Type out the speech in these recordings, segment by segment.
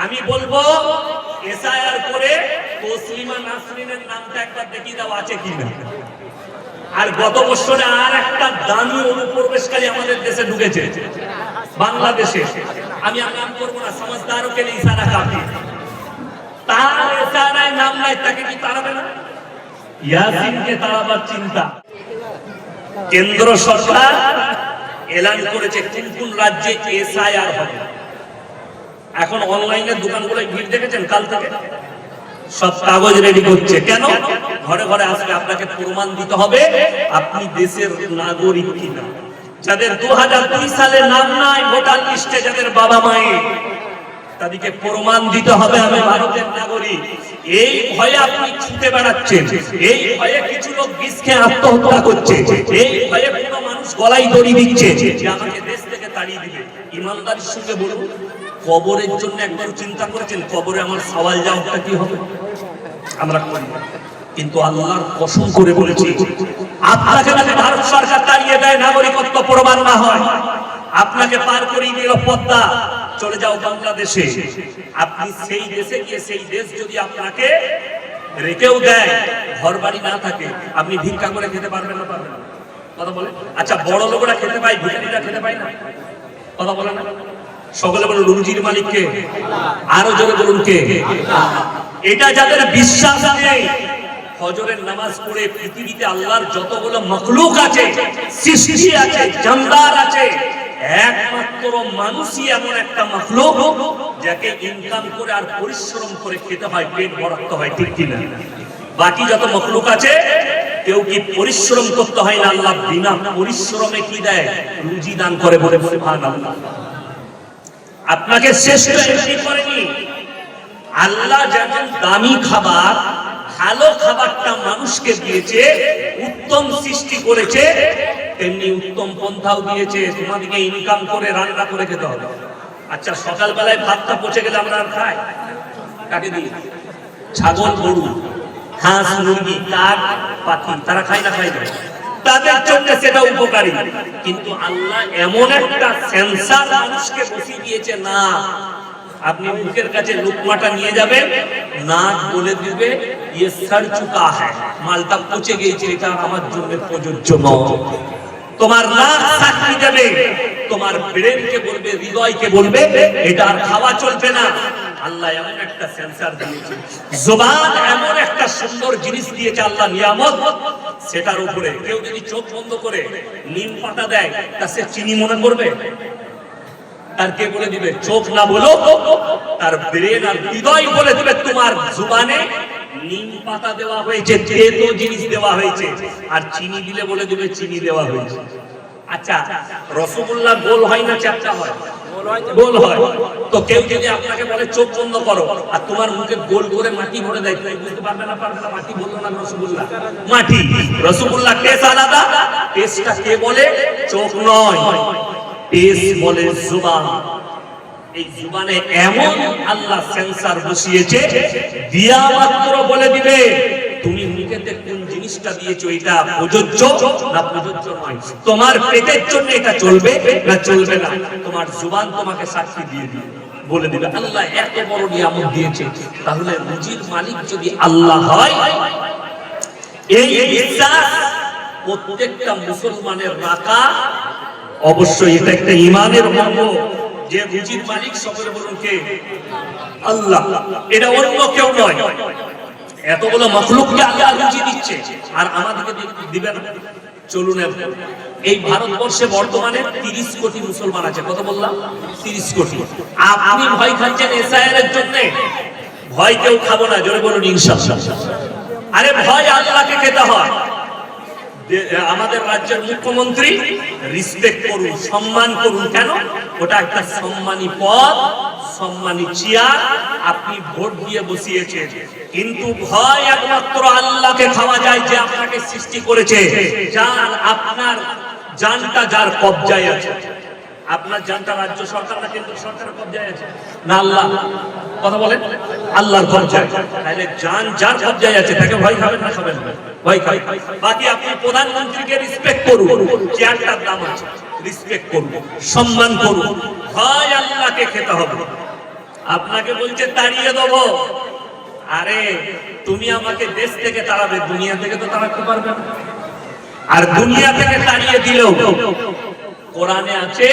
আমি বলব, এসআইআর করে তসলিমা নাসরিনের নামটা একবার দেখিয়ে দাও, আছে কিনা আর গত বছরে আর একটা দামি অনুপ্রবেশকারী আমাদের দেশে ঢুকেছে, বাংলাদেশে। আমি আর নাম করব না সমাজদারও কে ইশারা কাফি তার এসআইআর নাম নাই, তাকে কি তাড়াবে না? ইয়াসিনকে তাড়াবার চিন্তা। কেন্দ্র সরকার এলান করেছে, কোন কোন রাজ্যে এসআইআর হবে? এখন অনলাইনের দোকানগুলোয় ভিড় দেখেছেন কাল থেকে? সব কাগজ রেডি করছে। কেন? ঘরে ঘরে আসবে আপনাকে প্রমাণ দিতে হবে, আপনি দেশের নাগরিক কিনা। যাদের দু হাজার দুই সালে নাম নাই, ভোটার লিস্টে যাদের বাবা মায়ের, তাদেরকে প্রমাণ দিতে হবে আমি ভারতের নাগরিক। এই ভয়ে আপনি ছুটে বেড়াচ্ছেন। এই ভয়ে কিছু লোক বিষ খেয়ে আত্মহত্যা করছে। এই ভয়ে কোনো মানুষ গলায় দড়ি দিচ্ছে যে আমাকে দেশ থেকে তাড়িয়ে দিবে। ইমানদারির সঙ্গে বলুন। কবরের জন্য একবার চিন্তা করেছেন, কবরে আমার সওয়াল জবাবটা কি হবে? আমরা করি। কিন্তু আল্লাহর কসম করে বলেছি, আপনাকে যদি ভারত সরকার তাড়িয়ে দেয়, নাগরিকত্ব প্রমাণ না হয়, আপনাকে পার দিল পদ্মা, চলে যাও বাংলাদেশে। আপনি সেই দেশে গিয়ে সেই দেশ যদি আপনাকে রেখেও দেয় ঘর বাড়ি না থাকে, আপনি ভিক্ষা করে খেতে পারবেন না, পারবেন কথা বলে আচ্ছা বড় লোকরা খেতে পায়, ভিখারিরা খেতে পায় না? কথা বলে না। সকলে বলুন রুজির মালিককে, আরও জোরে বলুন কে? এটা যাদের বিশ্বাস নেই, ফজরের নামাজ পড়ে পৃথিবীতে আল্লাহর যতগুলো মখলুক আছে, সৃষ্টি আছে, জানদার আছে, একমাত্র মানুষই এমন একটা মখলুক যাকে ইনকাম করে আর পরিশ্রম করে খেতে হয়, পেট ভরাতে হয়, ঠিক কিনা? বাকি যত মখলুক আছে, কেউ কি পরিশ্রম করতে হয় না আল্লাহ, বিনা পরিশ্রমে কি দেয়? রুজি দান করে বলে বলে ভান আল্লাহ। আপনাকে শ্রেষ্ঠ এমনি করেনি। আল্লাহ যেমন দামি খাবার, ভালো খাবারটা মানুষকে দিয়েছে, উত্তম সৃষ্টি করেছে, তেমনি উত্তম পন্থাও দিয়েছে। তোমাদেরকে ইনকাম করে রান্না করে খেতে হবে। আচ্ছা সকালবেলায় ভাতটা পচে গেলে আমরা আর খাই? কাকে দিই? ছাগল, গরু, হাঁস, মুরগি, কাক, পাখি, তারা খায় না খায় না? তাদের জন্য সেটা উপকারী। কিন্তু আল্লাহ এমন একটা সেন্সার মানুষকে বসিয়ে দিয়েছে, না, আপনি মুখের কাছে লুকমাটা নিয়ে যাবেন, নাক বলে দিবে ইয়ে সার চুকা হ্যায়, মালটা পচে গিয়েছে, এটা আমার জন্য প্রযোজ্য নয়। তোমার নাক সাক্ষী দেবে, তোমার ব্রেনকে বলবে, হৃদয়কে বলবে, এটা আর খাওয়া চলবে না। আল্লাহ এমন একটা সেন্সার দিয়েছে। জবান এমন একটা সুন্দর জিনিস দিয়েছে আল্লাহ নিয়ামত। সেটার উপরে কেউ যদি চোখ বন্ধ করে নিম পাতা দেয়, তা সে চিনি মনে করবে? তার কে বলে দিবে? চোখ না বলো তার ব্রেন আর হৃদয় বলে দিবে, তোমার জুবানে নিম পাতা দেওয়া হয়েছে, তেতো জিনিস দেওয়া হয়েছে। আর চিনি দিলে বলে দিবে, চিনি দেওয়া হয়েছে। আচ্ছা রসগোল্লা গোল হয় না চ্যাপটা হয়? গোল হয় তো। কেউ যদি আপনাকে বলে চোখ বন্ধ করো আর তোমার মুখে গোল করে মাটি ভরে দেয় তুমি বুঝতে পারবে না পারবে না মাটি বলল না রসগোল্লা? মাটি। রসগোল্লা টেস্ট আলাদা। টেস্টটা কে বলে? চোখ নয়। টেস্ট বলে জুবান। এই জুবানে এমন আল্লাহ সেন্সার বসিয়েছে দিয়া মাত্র বলে দিবে। তুমি মুখেতে কোন জিনিসটা দিয়েছ, এটা প্রযোজ্য না প্রযোজ্য নয়? তোমার পেটের জন্য এটা চলবে না চলবে না? তোমার জুবান তোমাকে সাক্ষী দিয়ে বলে দিবে, আল্লাহ এত বড় নিয়ামত দিয়েছে। তাহলে রুজির মালিক যদি আল্লাহ হয়, এই প্রত্যেকটা মুসলমানের অবশ্যই এটা একটা ইমানের মর্ম। যে রুজির মালিক সকলে বলুন কে? আল্লাহ। এটা অন্য কেউ নয়। এতগুলো মখলুককে আল্লাহ রুচি দিচ্ছে, আর আমাদেরকে দিবে না চলুন এই ভারতবর্ষে বর্তমানে তিরিশ কোটি মুসলমান আছে, কত বললাম? তিরিশ কোটি। আপনি ভয় খাচ্ছেন এসআইআর এর জন্য? ভয় কেউ খাব না, জোরে বলুন ইনশাল্লাহ। আরে ভয় আল্লাহকে খেতে হয়। আমাদের রাজ্যের মুখ্যমন্ত্রী রিসপেক্ট করুন, সম্মান করুন। কেন? ওটা একটা সম্মানী পদ, সম্মানী চেয়ার, আপনি ভোট দিয়ে বসিয়েছেন। কিন্তু ভয় একমাত্র আল্লাহকে খাওয়া যায় যে আপনাকে সৃষ্টি করেছে। যার আপনার জানটা যার কবজায় আছে। আপনার জানটা রাজ্য সরকার না কেন্দ্র সরকারের কবজায় আছে? না আল্লাহ। কথা বলেন। আল্লাহর কবজায় তাহলে জান যার কবজায় আছে, তাকে ভয় খাবেন না খাবেন ভয় খাই বাকি আপনি প্রধানমন্ত্রীকে রিসপেক্ট করুন। চেয়ারটার দাম আছে। রিসপেক্ট করুন। সম্মান করুন। ভয় আল্লাহকে খেতে হবে। আপনাকে বলছে, তাড়িয়ে দেবো। আরে, তুমি আমাকে দেশ থেকে তাড়াবে। দুনিয়া থেকে তো তাড়াতে পারবে না। আর দুনিয়া থেকে তাড়িয়ে দিলেও কোরআনে আছে,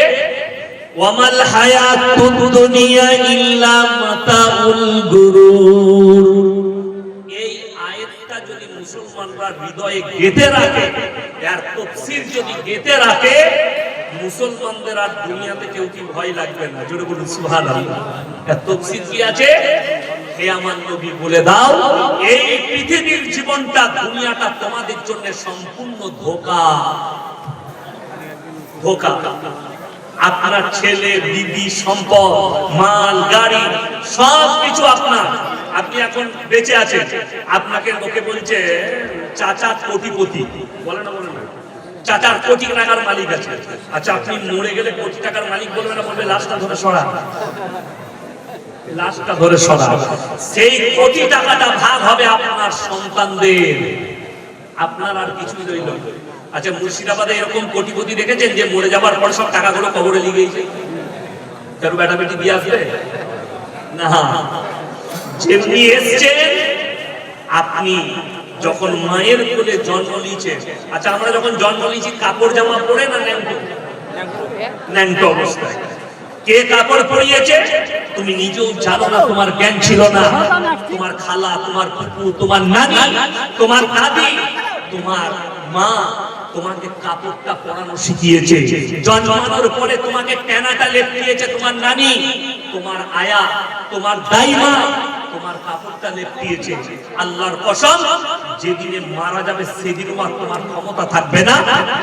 ওয়ামাল হায়াতুদ দুনিয়া ইল্লা মাতাউল গুরুর। এই আয়াতটা যদি মুসলমানরা হৃদয়ে গেঁথে রাখে তফসির যদি গেঁথে রাখে, মুসলমানদের আর দুনিয়াতে কেউ কি ভয় লাগবে না? জোরে বলুন, সুবহানাল্লাহ। এর তফসির কি আছে? হে আমার নবী, বলে দাও, এই পৃথিবীর জীবনটা, দুনিয়াটা তোমাদের জন্য সম্পূর্ণ ধোকা। ধোকা। আপনার ছেলে, বিবি, সম্পদ, মাল, গাড়ি, সব কিছু আপনার। আপনি এখন বেঁচে আছেন। আপনাকে লোকে বলছে চাচা কোটিপতি। বলে না, বলে চাচার কোটি টাকার মালিক আছে। আচ্ছা আপনি মরে গেলে কোটি টাকার মালিক বলবে না, বলবে, লাশটা ধরে সরা। লাশটা ধরে সরা। সেই কোটি টাকাটা ভাগ হবে আপনার সন্তানদের। আপনার আর কিছুই রইল। আচ্ছা মুর্শিদাবাদে এরকম কোটিপতি দেখেছেন যে মরে যাবার পর সব টাকাগুলো কবরে লিগেছে কারও বেটা বেটি দিয়ে আসবে? না। যেমনি এসছে আপনি যখন মায়ের কোলে জন্ম নিয়েছে আচ্ছা আমরা যখন জন্ম নিয়েছি, কাপড় জামা পরে না ন্যাংটো অবস্থায়। কে কাপড় পরিয়েছে? তুমি নিজেও জানো না, তোমার জ্ঞান ছিল না। তোমার খালা, তোমার ফুপু, তোমার নানি, তোমার দাদি, তোমার মা তোমাকে কাপড়টা পরানো শিখিয়েছে। জন্মানোর পরে তোমাকে টেনাটা লেপিয়েছে তোমার নানি, তোমার আয়া, তোমার দাইমা, তোমার কাপড়টা লেপিয়েছে আল্লাহর কসম, যেদিনে মারা যাবে সেদিনও আর তোমার ক্ষমতা থাকবে না।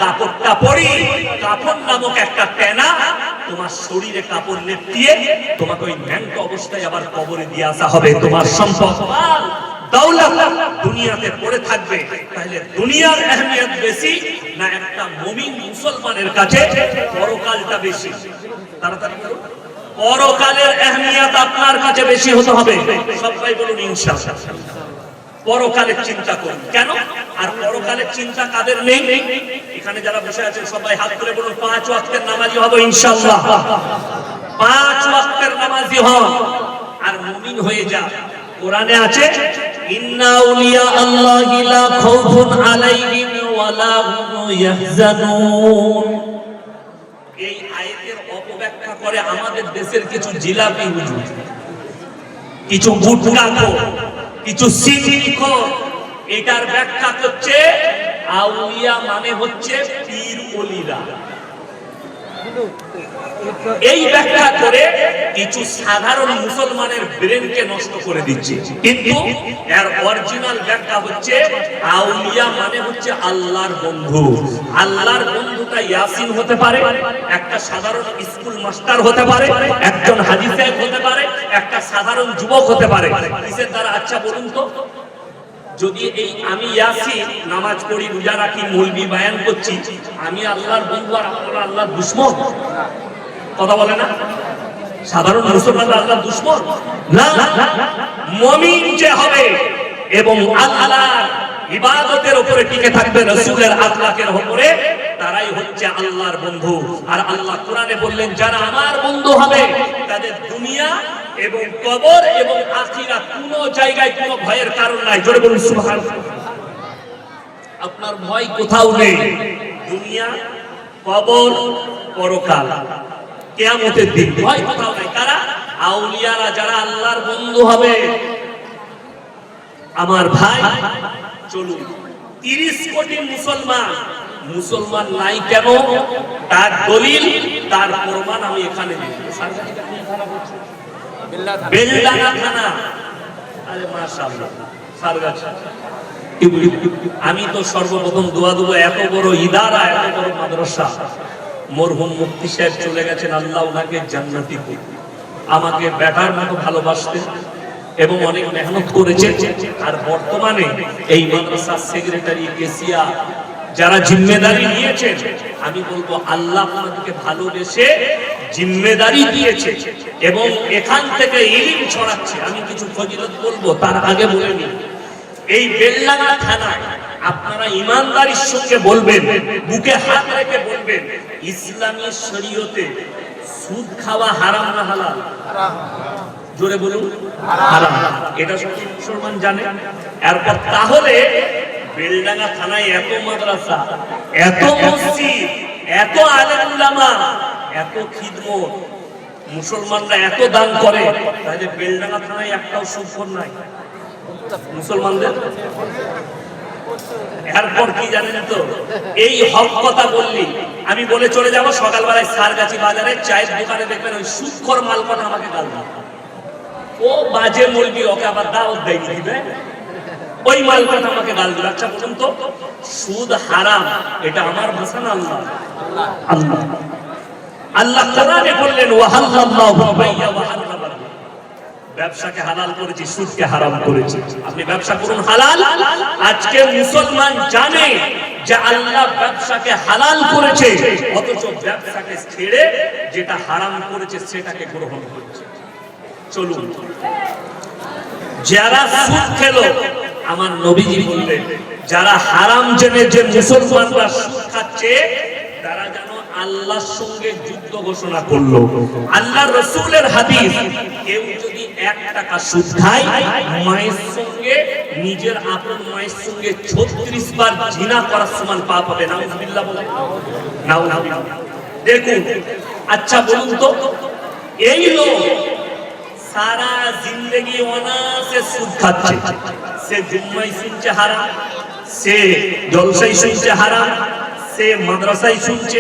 কাপড়টা পরি, কাপড় নামক একটা তোমার শরীরে কাপড় লেপিয়ে তোমাকে ওই ন্যাংট অবস্থায় আবার কবরে দিয়ে আসা হবে। তোমার সম্পদ। দুনিয়াতে পড়ে থাকবে, তাহলে দুনিয়ার বেশি না একটা মুমিন মুসলমানের কাছে পরকালটা বেশি? তাড়াতাড়ি পরকালের আপনার কাছে বেশি হতে হবে। সবাই বলুন পরকালের চিন্তা করুন। কেন? আর পরকালের চিন্তা কাদের নেই? এখানে যারা বসে আছেন, সবাই হাত তুলে বলুন, পাঁচ ওয়াক্তের নামাজি হবে, ইনশাআল্লাহ। পাঁচ ওয়াক্তের নামাজি হন। আর মুমিন হয়ে যা কোরআনে আছে এই আয়াতের অপব্যাখ্যা করে আমাদের দেশের কিছু জিলাপি হুজুর, কিছু গুটকা কিছু সিন্নি এটার ব্যাখ্যা করছে আউলিয়া মানে হচ্ছে পীর ওলিরা। এই ব্যাখ্যা করে কিছু সাধারণ মুসলমানের ব্রেনকে নষ্ট করে দিচ্ছে। কিন্তু এর অরিজিনাল ব্যাখ্যা হচ্ছে, আউলিয়া মানে হচ্ছে আল্লাহর বন্ধু। আল্লাহর বন্ধুটা ইয়াসিন হতে পারে, একটা সাধারণ স্কুল মাস্টার হতে পারে, একজন হাজি সাহেব হতে পারে, একটা সাধারণ যুবক হতে পারে। কিসের দ্বারা? আচ্ছা বলুন তো। যদি এই আমি ইয়াসি নামাজ পড়ি, রোজা রাখি, মৌলবি বায়ান করছি, আমি আল্লাহর বন্ধু আর আপনারা আল্লাহর দুশ্মন। কথা বলে না? সাধারণ মুসলমান আল্লাহর দুশ্মন? না। মমিন যে হবে এবং আল্লাহ ইবাদতের উপরে টিকে থাকবে, রসুলের আখলাকের উপরে তারাই হচ্ছে আল্লাহর বন্ধু। আর আল্লাহ কোরআনে বললেন, যারা আমার বন্ধু হবে, তাদের দুনিয়া এবং কবর এবং আখিরা কোনো জায়গায় কোনো ভয়ের কারণ নাই। জোরে বলুন সুবহান আপনার ভয় কোথাও নেই। দুনিয়া, কবর, পরকাল। কেয়ামতের দিন ভয় কোথাও নাই। কারা? আউলিয়ারা যারা আল্লাহর বন্ধু হবে। আমার ভাই, চলুন। তিরিশ কোটি মুসলমান মুসলমান নাই কেন? তার দলিল, তার প্রমাণ আমি এখানে আমি তো সর্বপ্রথম দোয়া দেবো, এত বড় ইদারা, এত বড় মাদ্রাসা। মরহুম মুক্তি সাহেব চলে গেছেন, আল্লাহ ওনাকে জান্নাতি। আমাকে ব্যাটার মতো ভালোবাসতেন এবং অনেক মেহনত করেছে আর বর্তমানে এই মাদ্রাসার সেক্রেটারি কেসিয়া যারা জিম্মেদারি নিয়েছে আমি বলব আল্লাহ আপনাদেরকে ভালোবেসে জিম্মেদারি দিয়েছে এবং এখান থেকে ইলিম ছড়াচ্ছে। আমি কিছু ফজিলত বলব, তার আগে বলে নিই। এই বেল্লাঙ্গা থানায় আপনারা ইমানদারির সঙ্গে বলবেন, বুকে হাত রেখে বলবেন, ইসলামী শরীয়তে সুদ খাওয়া হারাম না হালাল? জোরে বলুন, হারাম। এটা সব মুসলমান জানে। এরপর তাহলে বেলডাঙ্গা থানায় এত মাদ্রাসা এত মসজিদ এত আলেম এত খিদমত। মুসলমানরা এত দান করে তাহলে বেলডাঙ্গা থানায় একটাও সুফল নাই। মুসলমানদের? এরপর কি জানেন তো? এই হক কথা বললি আমি বলে চলে যাব সকালবেলায় সারগাছি বাজারে চায়ের দোকানে দেখবেন ওই সুখর মাল কথা আমাকে গাল। ও বাজে মুরগি ওকে আবার দাওয়াত দেয় দিবে? ওই মাল কথা আমাকে গাল দিবে আচ্ছা বলুন তো, সুদ হারাম, এটা আমার ভাষা না আল্লাহ? আল্লাহ। আল্লাহ কোরআনে বললেন, ওয়াহাল্লাল্লাহু বাইয়া ওয়া হারামা ব্যবসাকে হালাল করেছি, সুদকে হারাম করেছি। আপনি ব্যবসা করুন হালাল। আজকে মুসলমান জানে যে আল্লাহ ব্যবসাকে হালাল করেছে, অথচ ব্যবসাকে ছেড়ে যেটা হারাম করেছে, সেটাকে গ্রহণ করেছে। চলুন। যারা সুদ খেলো আমার নবীজি বললেন যারা হারাম জেনে যে মুসলমানরা খাচ্ছে, তারা যেন আল্লাহর সঙ্গে যুদ্ধ ঘোষণা করল। আল্লাহ রসুলের হাদিস, কেউ যদি এক টাকা সুদ খায়, মায়ের সঙ্গে, নিজের আপন মায়ের সঙ্গে ছত্রিশ বার জিনা করার সমান পাপ হবে। নাউজুবিল্লাহ বলে নাউজুবিল্লাহ। দেখুন আচ্ছা বলুন তো, এই লোক সারা জিন্দগি অনাসে সুদ খাচ্ছে। সে জুম্মাই শুনছে হারাম সে জলসাই শুনছে হারাম সে মাদ্রাসায় শুনছে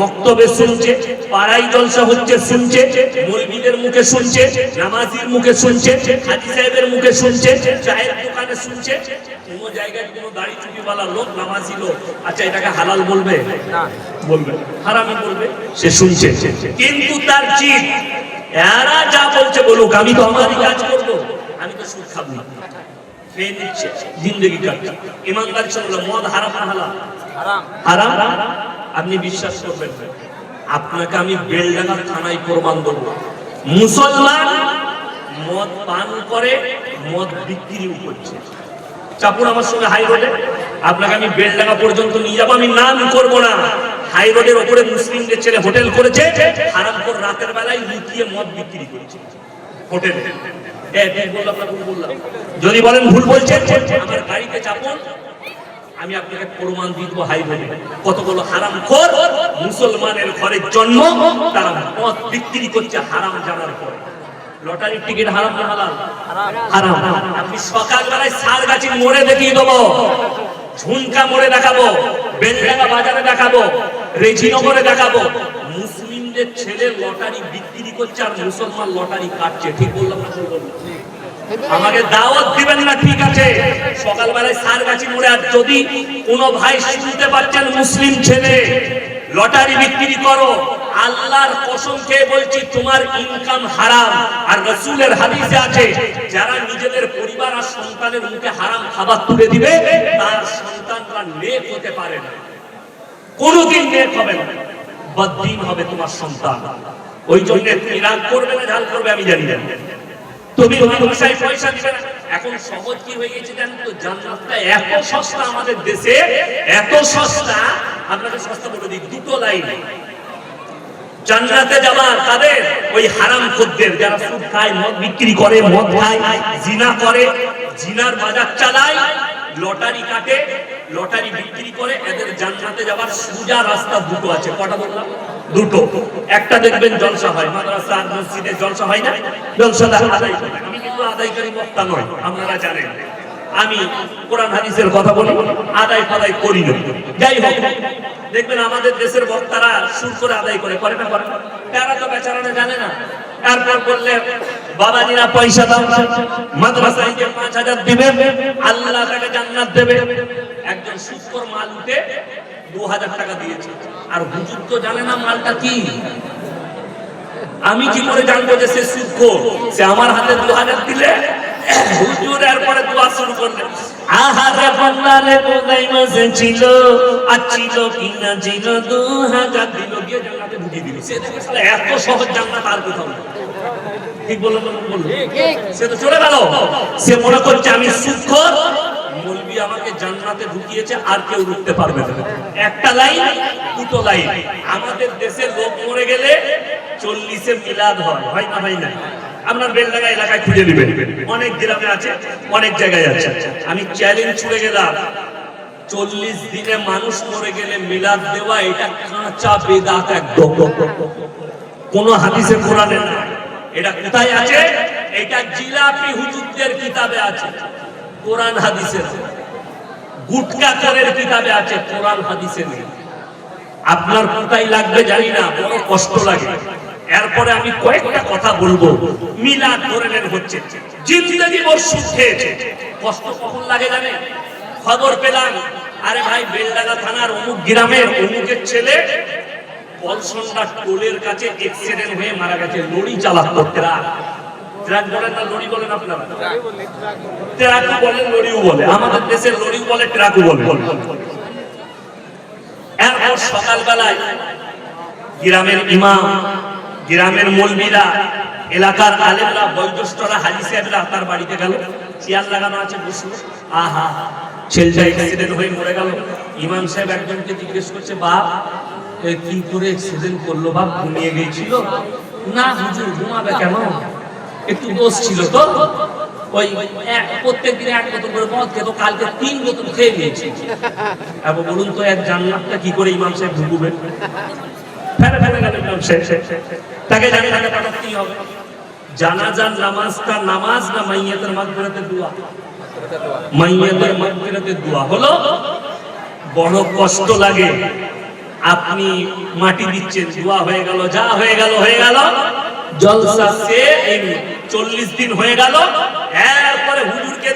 মক্তবে শুনছে পাড়াই জলসা হচ্ছে শুনছে মৌলবীদের মুখে শুনছে নামাজির মুখে শুনছে হাজি সাহেবের মুখে শুনছে চায়ের দোকানে শুনছে কোনো জায়গায় কোনো দাড়ি টুপিওয়ালা লোক নামাজি লোক। আচ্ছা এটাকে হালাল বলবে? বলবে। হারামি বলবে? সে শুনছে। কিন্তু তার জিদ এরা যা বলছে বলুক আমি তো আমারই কাজ করব। আমি তো সুদ খাব না খেয়ে নিচ্ছে জিন্দগি কাটছে। ইমানদার সঙ্গে মদ হারাম না হালাল? হারাম। আপনি বিশ্বাস করবেন আপনাকে আমি বেলডাঙ্গা থানায় প্রমাণ দেবো। মুসলমান মদ পান করে মদ বিক্রিও করছে। চাপুর আমার সঙ্গে হাই রোডে আপনাকে আমি বেলডাঙ্গা পর্যন্ত নিয়ে যাব আমি নাম করব না। হাই রোডের ওপরে মুসলিমদের ছেলে হোটেল করেছে হারাম করে রাতের বেলায় লুকিয়ে মদ বিক্রি করেছে। হোটেলে। যদি বলেন ভুল বলছেন, আমার গাড়িতে চাপুন, আমি আপনাকে প্রমাণ দেবো হাই রোডে কতগুলো হারাম খোর মুসলমানের ঘরের জন্ম তারা মদ বিক্রি করছে হারাম জানার পরে। লটারির টিকিট হারাম সকালবেলায় মোড়ে দেখিয়ে দেবো। মোড়ে দেখাবো। বেলডাঙ্গা বাজারে দেখাবো। রেজিনগরে দেখাবো। মুসলিমদের ছেলে লটারি বিক্রি করছে আর মুসলমান লটারি কাটছে, ঠিক বললাম না আমাকে দাওয়াত দিবেন না, ঠিক আছে। সকালবেলায় সার গাছি মোড়ে আর যদি কোনো ভাই শুনতে পাচ্ছেন মুসলিম ছেলে, লটারি বিক্রি করো, আল্লাহর কসম খেয়ে বলছি তোমার ইনকাম হারাম। আর রসুলের হাদিসে আছে, যারা নিজেদের পরিবার আর সন্তানের মুখে হারাম খাবার তুলে দিবে, তার সন্তানরা নেক হতে পারে না। কোনোদিন নেক হবে না। বদ্দিন হবে তোমার সন্তান। ওই জন্য তুমি করবে না, ঝাল করবে, আমি জানি না। তুমি ভাষায় পয়সা দিবে না। এখন সহজ কি হয়ে গেছে জানেন তো? জান্নাতটা এত সস্তা আমাদের দেশে, এত সস্তা, আপনাকে সস্তা বলে দিই, দুটো লাইন। জান্নাতে যাওয়া তাদের ওই হারাম খদ্দের, যারা সুদ খায়, মদ বিক্রি করে, মদ খায়, জিনা করে, জিনার বাজার চালায়, লটারি কাটে, লটারি বিক্রি করে, এদের জান্নাতে যাওয়ার সোজা রাস্তা দুটো আছে। কটা বললাম? দুটো। একটা দেখবেন জলসা হয়, মাদ্রাসা আর মসজিদে জলসা হয় না? জলসাটা আদায় আমি কিন্তু আদায়কারী বক্তা নয়, আপনারা জানেন। আমি কোরআন হাদিসের কথা বলি, আদায় ফাদায় করি না। যাই হোক, দেখবেন আমাদের দেশের বক্তারা সুর করে আদায় করে করে না, করে তারা তো বেচারারা জানে না? তারপর পয়সা দাও মাদ্রাসায় যে পাঁচ হাজার আল্লাহ তাকে জান্নাত দেবে। একজন সুৎকর মাল উঠে দু হাজার টাকা দিয়েছে। আর হুজুর তো জানে না মালটা কি। আমি কি করে জানব যে সে সুৎখোর সে আমার হাতে দু হাজার দিলে সে মনে করছে আমি সুৎখোর মৌলবি আমাকে জান্নাতে ঢুকিয়েছে, আর কেউ রুখতে পারবে না। একটা লাইন, দুটো লাইন। আমাদের দেশে লোক মরে গেলে চল্লিশে মিলাদ হয় না হয় না? আপনার বেলডাঙ্গা এলাকায় খুঁজে নেবেন। অনেক গ্রামে আছে, অনেক জায়গায় আছে। আমি চ্যালেঞ্জ ছুড়ে গেলাম, চল্লিশ দিনে মানুষ মরে গেলে মিলাদ দেওয়া, এটা কাঁচা বেদাত কোন হাদিসে, কোরআনে না এটা কোথায় আছে? এটা জিলাপি হুজুরদের কিতাবে আছে। কোরআন হাদিসে। গুটকা করের কিতাবে আছে, কোরআন হাদিসে নেই। আপনার কোথায় লাগবে জানি না, বড় কষ্ট লাগে। এরপরে আমি কয়েকটা কথা বলব। মিলাদ ধরে নেন হচ্ছে। জিন্দগি মোর সুখ খেয়েছে। কষ্ট কখন লাগে জানে? খবর পেলাম। আরে ভাই, বেলডাঙ্গা থানার অমুক গ্রামের অমুকের ছেলে পলসন্ডা টোলের কাছে এক্সিডেন্ট হয়ে মারা গেছে। লড়ি চালাতো ট্রাক। ট্রাক বলেন না লড়ি বলেন আপনারা? ট্রাকও বলে লড়িও বলে। আমাদের দেশের লড়িও বলে, ট্রাকও বলে। এরপর সকালবেলায় গ্রামের ইমাম গ্রামের মলবিরা, এলাকার আলেমরা, বয়োজ্যেষ্ঠরা হাজি সাহেবরা তার বাড়িতে গেল। চেয়ার লাগানো আছে বসল আহা, ছেলেটা অ্যাক্সিডেন্ট হয়ে মরে গেল। ইমাম সাহেব একজনকে জিজ্ঞেস করছে এ কি করে অ্যাক্সিডেন্ট করল বাপ? ঘুমিয়ে গিয়েছিল? না হুজুর, ঘুমাবে কেন? একটু দোষ ছিল তো। ওই এক, প্রত্যেক দিনে এক বোতল করে মদ খেতো, কালকে তিন বোতল খেয়ে নিয়েছি। এবার বলুন তো এক জান্নাতটা কি করে ইমাম সাহেব ঢুকবে? ফেলে ফেলে গেল তাকে জানি তাকে পাঠাতেই হবে। জানাজার নামাজ না মাইয়াতের দোয়া? মাইয়াতের দোয়া। হলো, বড় কষ্ট লাগে। আপনি মাটি দিচ্ছেন, দোয়া হয়ে গেল, যা হয়ে গেল হয়ে গেল। জলসা সে চল্লিশ দিন হয়ে গেল। এরপরে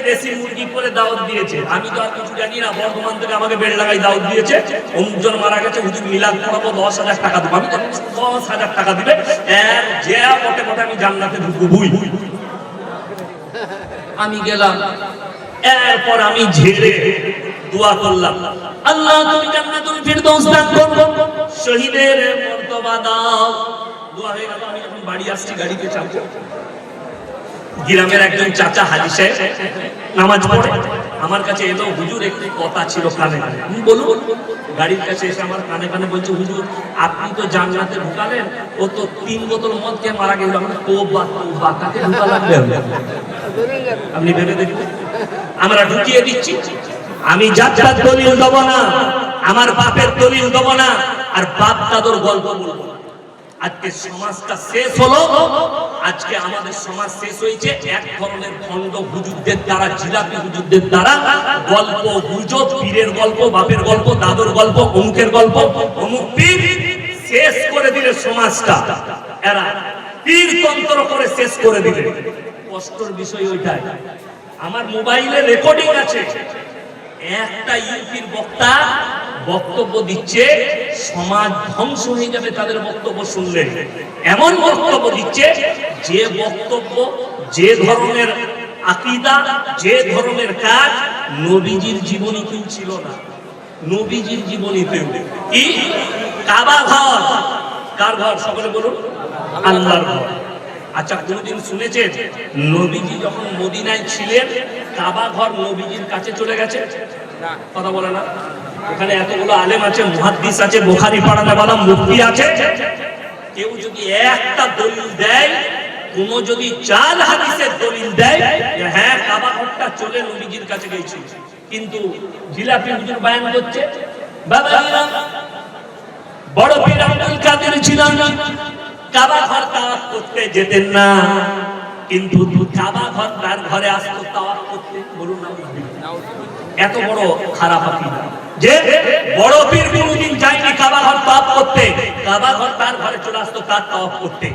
দেশি মুরগি করে দাওয়াত দিয়েছে। আমি তো আর কিছু জানি না, বর্ধমান থেকে আমাকে লাগাই দাওয়াত দিয়েছে। অমুকজন মারা গেছে, হুজুর মিলাদ করাবো, দশ হাজার টাকা দেবো। আমি তো দশ হাজার টাকা দিবে। যে আমি জান্নাতে ঢুকবো বুই আমি গেলাম। এরপর আমি ঝেড়ে দোয়া করলাম। আল্লাহ, তুমি জান্নাতুল ফিরদৌস দান করো। শহীদের মর্তবা দাও। দোয়া হয়ে গেল, আমি যখন বাড়ি আসছি, গাড়িতে চাপবো। গ্রামের একজন চাচা হাজি সাহেব নামাজ পড়ে। আমার কাছে এলো, হুজুর, একটি কথা ছিল কানে। কানে বলুন। গাড়ির কাছে এসে আমার কানে কানে বলছে, হুজুর, আপনি তো জান্নাতে ঢুকালেন, ও তো তিন বোতল মদ খেয়ে মারা গেল। আমরা তো বা বা কাকে ঢুকা লাগবে আপনি ভেবে দেখুন। আমরা ঢুকিয়ে দিচ্ছি। আমি যাত্রার দলিল দেব না, আমার বাপের দলিল দেব না, আর বাপ দাদুর গল্প বলব। আজকে সমাজটা শেষ হলো। আজকে আমাদের সমাজ শেষ হয়েছে। এক ধরনের খণ্ড হুজুরদের দ্বারা, জিলাপি হুজুরদের দ্বারা গল্প, গুজব, পীরের গল্প, বাপের গল্প, দাদুর গল্প, অমুকের গল্প, অমুক পীর শেষ করে দিলে সমাজটা। এরা পীর তন্ত্র করে শেষ করে দিলে। কষ্টর বিষয় ওইটাই। আমার মোবাইলে রেকর্ডিং আছে। একটা ইউপির বক্তা বক্তব্য দিচ্ছে সমাজ ধ্বংস হয়ে যাবে তাদের বক্তব্য শুনলে। এমন বক্তব্য দিচ্ছে যে বক্তব্য যে ধরনের আকিদা যে ধরনের কাজ নবীজির জীবনী জীবনীতেও ছিল না। নবীজির জীবনীতেও। কি? কাবা ঘর। কার ঘর? সকলে বলুন। আল্লাহর ঘর। আচ্ছা কোনদিন শুনেছেন? নবীজি যখন মদিনায় ছিলেন কাবা ঘর নবীজির কাছে চলে গেছে? কথা বলে না? ওখানে এতগুলো আলেম আছে, মুহাদ্দিস আছে, বোখারি বলা মুফতি আছে। কেউ যদি একটা দলিল দেয়, কোন যদি চাল হাদিসের দলিল দেয় হ্যাঁ কাবা ঘরটা চলে নবীজির কাছে গেছি। কিন্তু জিলাপি হুজুর বায়ান করছে, বাবা, বড় পীর আব্দুল কাদের ছিলেন কাবা ঘর তাওয়াফ করতে যেতেন না। কিন্তু কাবা ঘর তার ঘরে আসতো তাওয়াফ করতে, বলুন না এত বড় খারাপ আকিদা। যে বড় পীর কোনদিন যায়নি কাবা ঘর তাওয়াফ করতে কাবা ঘর তার ঘরে চলে আসতো তার করতে।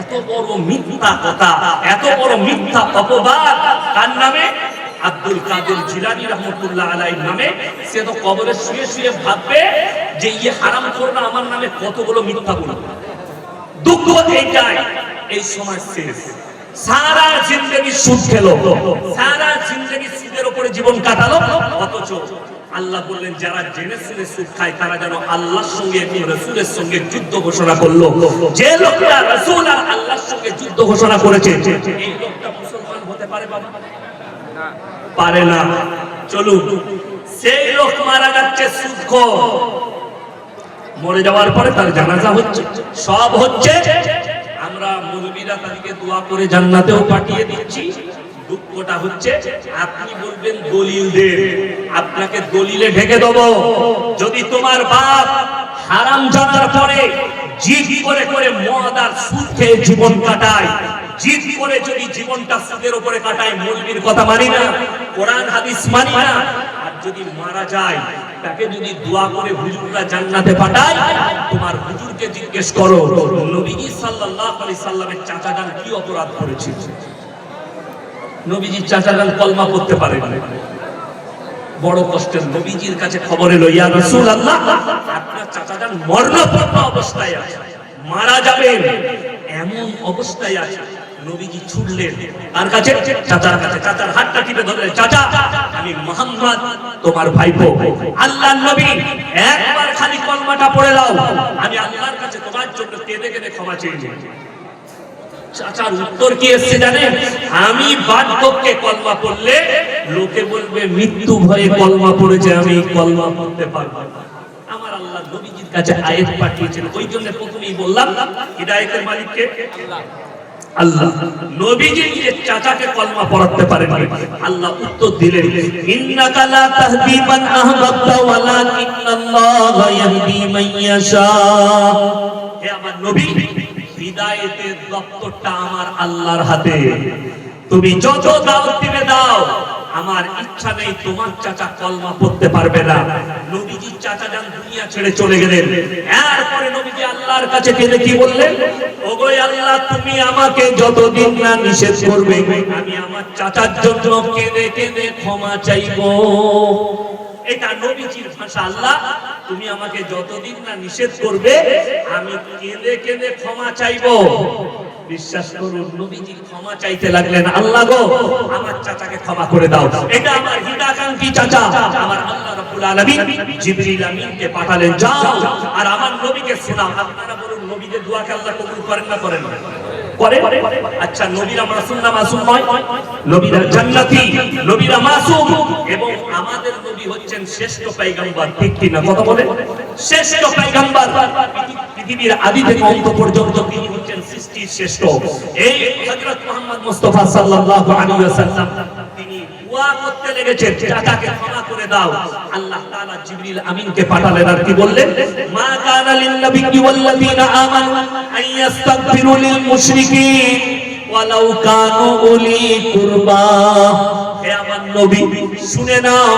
এত বড় মিথ্যা কথা, এত বড় মিথ্যা অপবাদ তার নামে? আব্দুল কাদের জিলানি রহমতুল্লাহ নামে। সে তো কবরে শুয়ে শুয়ে ভাববে যে ইয়ে হারাম আমার নামে কতগুলো মিথ্যা বলবে দুঃখ এইটাই, এই সময় শেষ। সারা জিন্দগি সুদ খেলো। সারা জিন্দগি সুদের উপরে জীবন কাটালো। অথচ আল্লাহ বললেন, যারা জেনে শুনে সুদ খায়, তারা যেন আল্লাহর সঙ্গে এবং রসুলের সঙ্গে যুদ্ধ ঘোষণা করল। যে লোকটা রসুল আর আল্লাহর সঙ্গে যুদ্ধ ঘোষণা করেছে, এই লোকটা মুসলমান হতে পারে বাবা? পারে না। চলুন, সেই লোক মারা যাচ্ছে সুদখোর মরে যাওয়ার পরে তার জানাজা হচ্ছে, সব হচ্ছে। আমরা মুরব্বীরা তাদেরকে দোয়া করে জান্নাতেও পাঠিয়ে দিচ্ছি। দুঃখটা হচ্ছে, আপনি বলবেন দলিল দে, আপনাকে দলিলে ঢেকে দেবো। যদি তোমার বাপ হারাম জানার পরে জিদ করে করে মদ আর সুদ খেয়ে জীবন কাটায়, জিদ করে যদি জীবনটা সুদের উপরে কাটায় মৌলবীর কথা মানি না, কোরআন, হাদিস মানি না, আর যদি মারা যায়, তাকে যদি দোয়া করে হুজুররা জান্নাতে পাঠায়, তোমার হুজুরকে জিজ্ঞেস করো, নবীজি সাল্লাল্লাহু আলাইহি সাল্লামের চাচা যান কি অপরাধ করেছিল নবীজির চাচা যান কলমা পড়তে পারে বড় কষ্টের নবীজির কাছে খবর এলো, ইয়া রাসূলুল্লাহ, আপনার চাচা যান মরণপূর্ণ অবস্থায় আছে, মারা যাবেন। এমন অবস্থায় আছে, নবীজি ছুটলেন তার কাছে, চাচার কাছে, চাচার হাতটা টিপে ধরলেন, চাচা, আমি মোহাম্মদ, তোমার ভাইপো, আল্লাহর নবী, একবার খালি কলমাটা পড়ে দাও, আমি আল্লাহর কাছে তোমার জন্য কেঁদে কেঁদে ক্ষমা চেয়ে চাচার উত্তর কি এসছে জানেন? আমি বার্ধক্যে কলমা পড়লে লোকে বলবে মৃত্যু ভয়ে কলমা পড়েছে আমি কলমা পড়তে পারব। আমার আল্লাহ নবীজির কাছে আয়াত পাঠিয়েছেন। ওই জন্য প্রথমেই বললাম হিদায়াতের মালিককে আল্লাহ। নবীজি নিজের চাচাকে কলমা পড়াতে পারেন আল্লাহ উত্তর দিলেন ইন্নাকা লা তাহদি মান আহবাবতা ওয়ালাকিন্নাল্লাহা ইয়াহদি মান ইয়াশা। হে আমার নবী হিদায়েতের দপ্তরটা আমার আল্লাহর হাতে। তুমি যত দাওয়াত দিবে দাও। আমার ইচ্ছা নেই তোমার চাচা কলমা পড়তে পারবে না। নবীজি চাচা যান দুনিয়া ছেড়ে চলে গেলেন। এরপরে নবীজি আল্লাহর কাছে কেঁদে কি বললেন? ওগো আল্লাহ, তুমি আমাকে যতদিন না নিষেধ করবে, আমি আমার চাচার জন্য কেঁদে কেঁদে ক্ষমা চাইব। এটা নবীজির ভাষা, আল্লাহ, তুমি আমাকে যতদিন না নিষেধ করবে, আমি কেঁদে কেঁদে ক্ষমা চাইব। বিশ্বাস করুন, নবীজি ক্ষমা চাইতে লাগলেন, আল্লাহ গো, আমার চাচাকে ক্ষমা করে দাও। এটা আমার হিতাকাঙ্ক্ষী চাচা, আমার আল্লাহ রাব্বুল আলামিন জিবরিল আমিনকে পাঠালেন, যাও, আর আমার নবীকে শোনাও। আপনারা বলুন, নবীদের দোয়াকে আল্লাহ কবুল করেন না করেন না? করে আচ্ছা নবীরা মাসুম না মাসুম নয়? নবীরা জান্নাতি, নবীরা মাসুম। এবং আমাদের নবী হচ্ছেন শ্রেষ্ঠ পয়গম্বর, ঠিক কি না কথা বলে শ্রেষ্ঠ পয়গম্বর। পৃথিবীর আদি থেকে অন্ত পর্যন্ত তিনি হচ্ছেন সৃষ্টির শ্রেষ্ঠ। এই হযরত মুহাম্মদ মুস্তাফা সাল্লাল্লাহু আলাইহি ওয়াসাল্লাম আমিনকে পাঠালেন আর কি বললেন? মা কানা লিন নবিয়্যি ওয়াল্লাযীনা আমানু আন ওয়ালাউ কানু উলি কুরবা। হে শুনে নাও।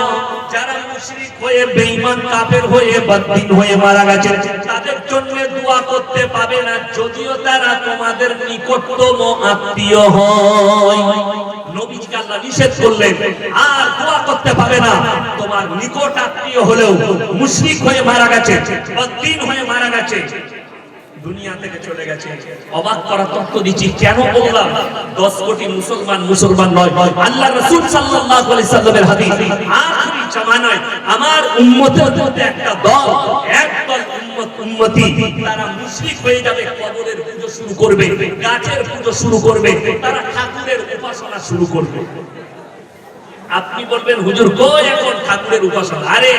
যারা মুশরিক হয়ে, বেঈমান কাফের হয়ে হয়ে মারা গেছে তাদের জন্য দোয়া করতে পাবে না, যদিও তারা তোমাদের নিকটতম আত্মীয় হয়। আর দুনিয়া থেকে চলে গেছে। অবাক দিচ্ছি, কেন দশ কোটি মুসলমান মুসলমান নয়। আল্লাহ রসুল সাল্লামের হাদিস আখরি জামানায় আমার মধ্যে একটা দল এক দল তারা মুশরিক যাবে, কবরের পুজো শুরু করবে, গাছের পুজো শুরু করবে, তারা ঠাকুরের উপাসনা শুরু করবে। আপনি বলবেন, হুজুর এখন ঠাকুরের উপাসনা? আরে,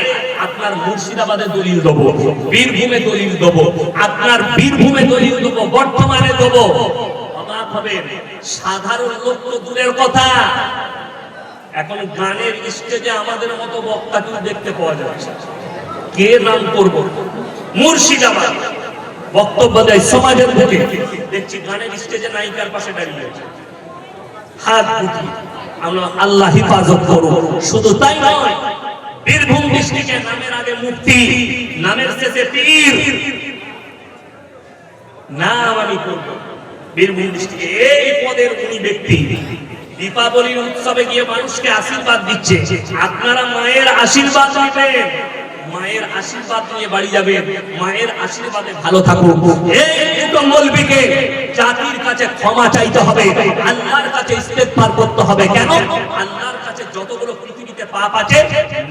আপনার মুর্শিদাবাদে দলিল দেবো, বীরভূমে দলিল দেবো, আপনার বীরভূমে দলিল দেবো বর্তমানে দেবো। অবাক হবেন, সাধারণ লোক তো দূরের কথা। এখন গানের স্টেজে আমাদের মতো বক্তাকেও দেখতে পাওয়া যাচ্ছে। কে নাম করব? মুর্শিদাবাদ। বক্তব্য দেয় সমাজের থেকে দেখছি গানের স্টেজে নায়িকার পাশে দাঁড়িয়ে আছে। হাত আমরা আল্লাহ হিফাজত করো শুধু তাই নয়, বীরভূম ডিস্ট্রিক্টে নামের আগে মুক্তি, নামের শেষে পীর। নাম আমি করব। বীরভূম ডিস্ট্রিক্টে এই পদের উনি ব্যক্তি। দীপাবলির উৎসবে গিয়ে মানুষকে আশীর্বাদ দিচ্ছে। আপনারা মায়ের আশীর্বাদ নেবেন। মায়ের আশীর্বাদ নিয়ে বাড়ি যাবে মায়ের আশীর্বাদে ভালো থাকুন। এই দুটো মলবিকে জাতির কাছে ক্ষমা চাইতে হবে। আল্লাহর কাছে ইস্তেগফার করতে হবে। কেন? আল্লাহর কাছে যতগুলো পাপ আছে,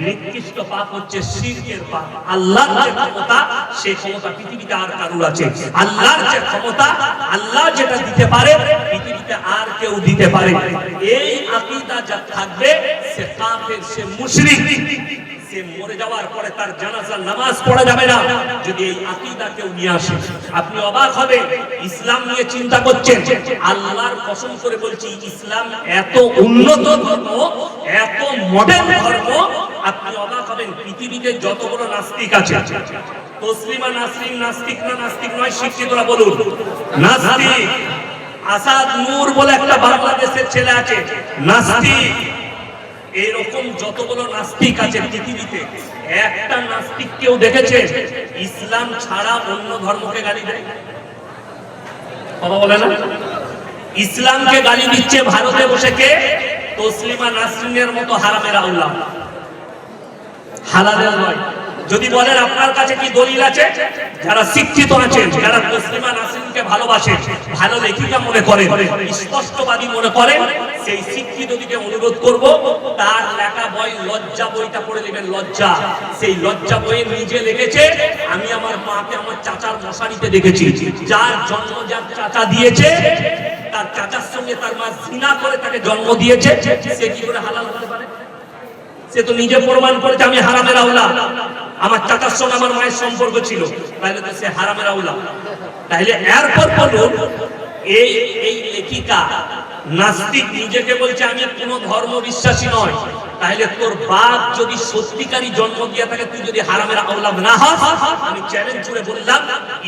নিকৃষ্ট পাপ হচ্ছে শিরকের পাপ। আল্লাহর যে ক্ষমতা, সেই ক্ষমতা পৃথিবীতে আর কারুর আছে। আল্লাহর যে ক্ষমতা, আল্লাহ যেটা দিতে পারে, পৃথিবীতে আর কেউ দিতে পারে এই আকীদা যা থাকবে, সে কাফের, সে মুশরিক। সে মরে যাওয়ার পরে তার জানাজার নামাজ পড়া যাবে না। যদি এই আকীদা কেউ নিয়ে আসে, আপনি অবাক হবেন, ইসলাম নিয়ে চিন্তা করছেন। আল্লাহর কসম করে বলছি, ইসলাম এত উন্নত ধর্ম, এত মডার্ন ধর্ম, আপনি অবাক হবেন, পৃথিবীতে যত বড় নাস্তিক আছে। তসলিমা নাসরিন নাস্তিক না নাস্তিক নয়, শিক্ষিতরা বলুন। নাস্তিক। আসাদ নূর বলে একটা বাংলাদেশের ছেলে আছে। নাস্তিক। এরকম যতগুলো নাস্তিক আছে পৃথিবীতে, একটা নাস্তিক কেউ দেখেছে? ইসলাম ছাড়া অন্য ধর্মকে গালি দেয়? কথা বলে না? ইসলামকে গালি দিচ্ছে ভারতে বসে কে? তসলিমা নাসরিনের মতো হারামের আল্লাহ হালালের নয়। যদি বলেন আপনার কাছে কি দলিল আছে? যারা শিক্ষিত আছেন, যারা তসলিমা নাসরিনকে ভালোবাসে ভালো লেখিকা মনে করে স্পষ্টবাদী মনে করে সেই শিক্ষিত দিকে অনুরোধ করব, তার লেখা বই, লজ্জা বইটা পড়ে নেবেন, লজ্জা। সেই লজ্জা বইয়ে নিজে লিখেছে, আমি আমার মাকে, আমার চাচার মশারিতে দেখেছি। যার জন্ম যার চাচা দিয়েছে, তার চাচার সঙ্গে তার মা সিনা করে তাকে জন্ম দিয়েছে, সে কি করে হালাল হতে পারে? সে তো নিজে প্রমাণ করেছে আমি হারামের আউলা। আমার চাচার সঙ্গে আমার মায়ের সম্পর্ক ছিল। তাহলে তো সে হারামের আউলা। তাহলে এরপর বলুন এই এই লেখিকা নাস্তিক নিজেকে বলছে, আমি কোনো ধর্ম বিশ্বাসী নয়। তাহলে তোর বাপ যদি সত্যিকারই জন্ম দিয়ে থাকে, তুই যদি হারামের আউলাদ না হস, আমি চ্যালেঞ্জ করে বললাম,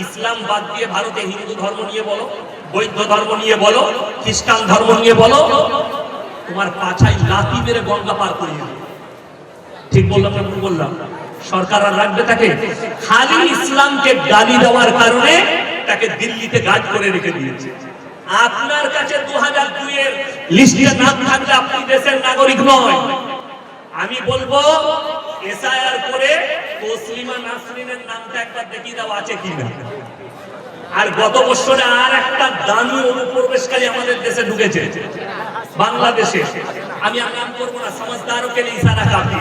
ইসলাম বাদ দিয়ে ভারতে হিন্দু ধর্ম নিয়ে বলো, বৌদ্ধ ধর্ম নিয়ে বলো, খ্রিস্টান ধর্ম নিয়ে বলো, তোমার পাছায় লাথি মেরে গঙ্গা পার করিয়ে দেবে। ঠিক বললাম না বললাম? সরকার আর রাখবে তাকে? খালি ইসলামকে গালি দেওয়ার কারণে তাকে দিল্লিতে গার্ড করে রেখে দিয়েছে। আপনার কাছে দু হাজার দুইয়ের লিস্টে নাম থাকলে আপনি দেশের নাগরিক নয়। আমি বলব, এসআইআর করে তসলিমা নাসরিনের নামটা একবার দেখিয়ে দাও, আছে কিনা। আর গত বছরে আর একটা দামি অনুপ্রবেশকারী আমাদের দেশে ঢুকেছে। বাংলাদেশে। আমি আর নাম করব না সমাজদারও কে ইশারা কাফি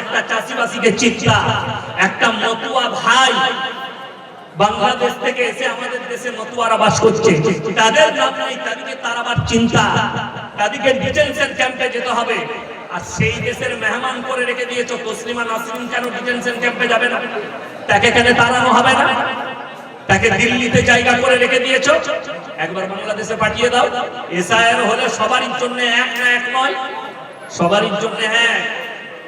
একটা চাষিবাসীকে চিন্তা। একটা মতুয়া ভাই বাংলাদেশ থেকে এসে আমাদের দেশে মতুয়ারা বাস করছে। তাদের নাম নাই তাদেরকে ডিটেনশন ক্যাম্পে যেতে হবে। আর সেই দেশের মেহমান করে রেখে দিয়েছ, তসলিমা নাসরিন, কেন ডিটেনশন ক্যাম্পে যাবে না? তাকে কেন তাড়ানো হবে না? তাকে দিল্লিতে জায়গা করে রেখে দিয়েছ। একবার বাংলাদেশে পাঠিয়ে দাও। এসআইআর হলে সবারই জন্য এক না এক নয়। সবারই জন্য হ্যাঁ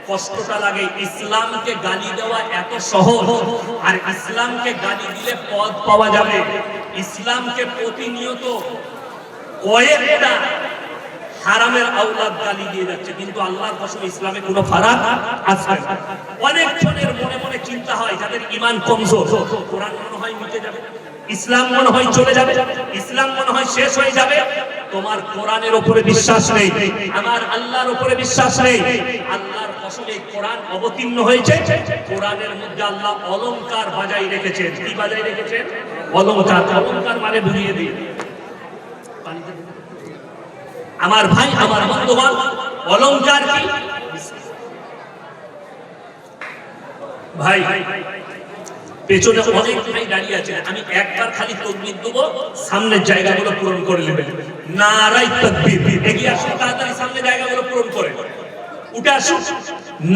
কষ্টটা লাগে। ইসলামকে গালি দেওয়া এত সহজ। আর ইসলামকে গালি দিলে পদ পাওয়া যাবে। ইসলামকে প্রতিনিয়ত কয়েকটা হারামের আওলাদ গালি দিয়ে যাচ্ছে, কিন্তু আল্লাহর কসম ইসলামে কোনো ফারাক আছে অনেক জনের মনে মনে চিন্তা হয়, যাদের ইমান কমজোর, কোরআন মনে হয় মিটে যাবে, ইসলাম মনে হয় চলে যাবে, ইসলাম মনে হয় শেষ হয়ে যাবে। তোমার কোরআনের উপরে বিশ্বাস নেই, আমার আল্লাহর উপরে বিশ্বাস নেই। আল্লাহর কসমে কোরআন অবতীর্ণ হয়েছে, কোরআনের মধ্যে আল্লাহ অলংকার বাজাই রেখেছেন। কি বাজাই রেখেছেন? অলংকার অলংকার মানে বুঝিয়ে দিন। আমার ভাই আমার বন্ধুবান অলংকার কি? ভাই পেছনে অনেক ভাই দাঁড়িয়ে আছে আমি একবার খালি তকবির দেবো সামনের জায়গাগুলো পূরণ করে নেবেন। নারাই তকবির এগিয়ে আসুন তাড়াতাড়ি সামনের জায়গাগুলো পূরণ করে। উঠে আসুন।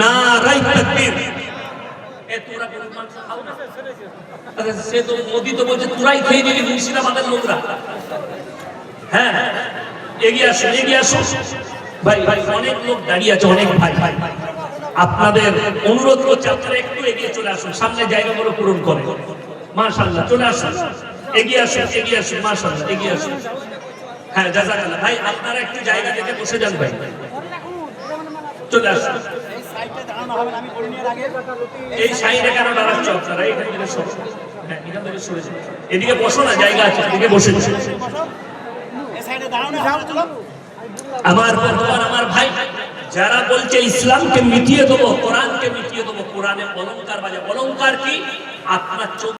নারাই তকবির আরে সে তো মোদি তো বলছে তোরাই খেয়ে নিবি মুর্শিদাবাদের লোকরা। হ্যাঁ, হ্যাঁ। এগিয়ে আসুন এগিয়ে আসুন। ভাই ভাই, অনেক লোক দাঁড়িয়ে আছে, অনেক ভাই। ভাই আপনাদের অনুরোধ করছে, আপনারা একটু এগিয়ে চলে আসুন, সামনে জায়গাগুলো পূরণ করে মাশাআল্লাহ, চলে আসুন। এগিয়ে আসুন এগিয়ে আসুন, মাশাআল্লাহ, এগিয়ে আসুন। হ্যাঁ জাজাকাল্লাহ ভাই, আপনারা একটু জায়গা থেকে বসে যান, ভাই। চলে আসুন। এই সাইডে কেন দাঁড়াচ্ছ আপনারা? এখান থেকে হ্যাঁ সরে এদিকে বসো না, জায়গা আছে, এদিকে বসে বসে আমার আমার ভাই যারা বলছে ইসলামকে মিটিয়ে দেবো কোরআনকে মিটিয়ে দেবো কোরআনে অলঙ্কার বাজে। অলঙ্কার কি? আপনার চোখ